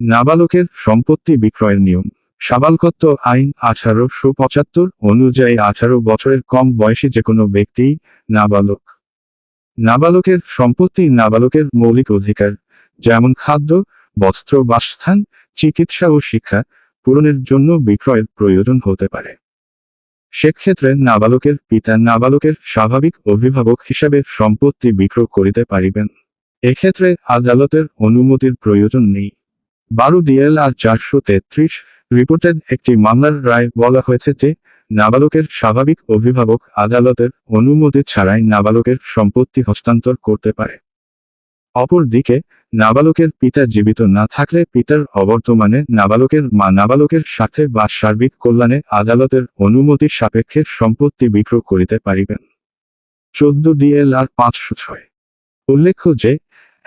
নাবালকের সম্পত্তি বিক্রয়ের নিয়ম। সাবালকত্ব আইন আঠারোশো পঁচাত্তর অনুযায়ী আঠারো বছরের কম বয়সী যে কোনো ব্যক্তি নাবালক। নাবালকের সম্পত্তি নাবালকের মৌলিক অধিকার, যেমন খাদ্য, বস্ত্র, বাসস্থান, চিকিৎসা ও শিক্ষা, পূরণের জন্য বিক্রয়ের প্রয়োজন হতে পারে। সেক্ষেত্রে নাবালকের পিতা নাবালকের স্বাভাবিক অভিভাবক হিসাবে সম্পত্তি বিক্রয় করিতে পারিবেন। এক্ষেত্রে আদালতের অনুমতির প্রয়োজন নেই। বারো ডিএল আর চারশো তেত্রিশ রিপোর্টেড একটি মামলার রায় বলা হয়েছে যে, নাবালকের স্বাভাবিক অভিভাবক আদালতের অনুমতি ছাড়াই নাবালকের সম্পত্তি হস্তান্তর করতে পারে। অপরদিকে, নাবালকের পিতা জীবিত না থাকলে পিতার অবর্তমানে নাবালকের মা নাবালকের সাথে বা সার্বিক কল্যাণে আদালতের অনুমতি সাপেক্ষে সম্পত্তি বিক্রয় করিতে পারিবেন। চোদ্দ ডিএল আর পাঁচশো ছয়। উল্লেখ্য যে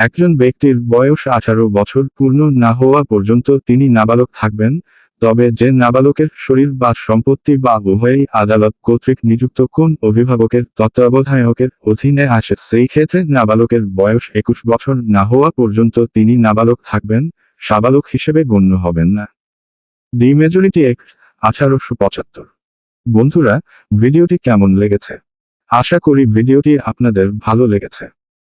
একজন ব্যক্তির বয়স আঠারো বছর পূর্ণ না হওয়া পর্যন্ত তিনি নাবালক থাকবেন, তবে যে নাবালকের শরীর বা সম্পত্তি বা উভয়ই আদালত কর্তৃক নিযুক্ত কোন অভিভাবকের তত্ত্বাবধায়কের অধীনে আসে, সেই ক্ষেত্রে নাবালকের বয়স একুশ বছর না হওয়া পর্যন্ত তিনি নাবালক থাকবেন, সাবালক হিসেবে গণ্য হবেন না। দি মেজরিটি এক আঠারোশো পঁচাত্তর। বন্ধুরা, ভিডিওটি কেমন লেগেছে? আশা করি ভিডিওটি আপনাদের ভালো লেগেছে।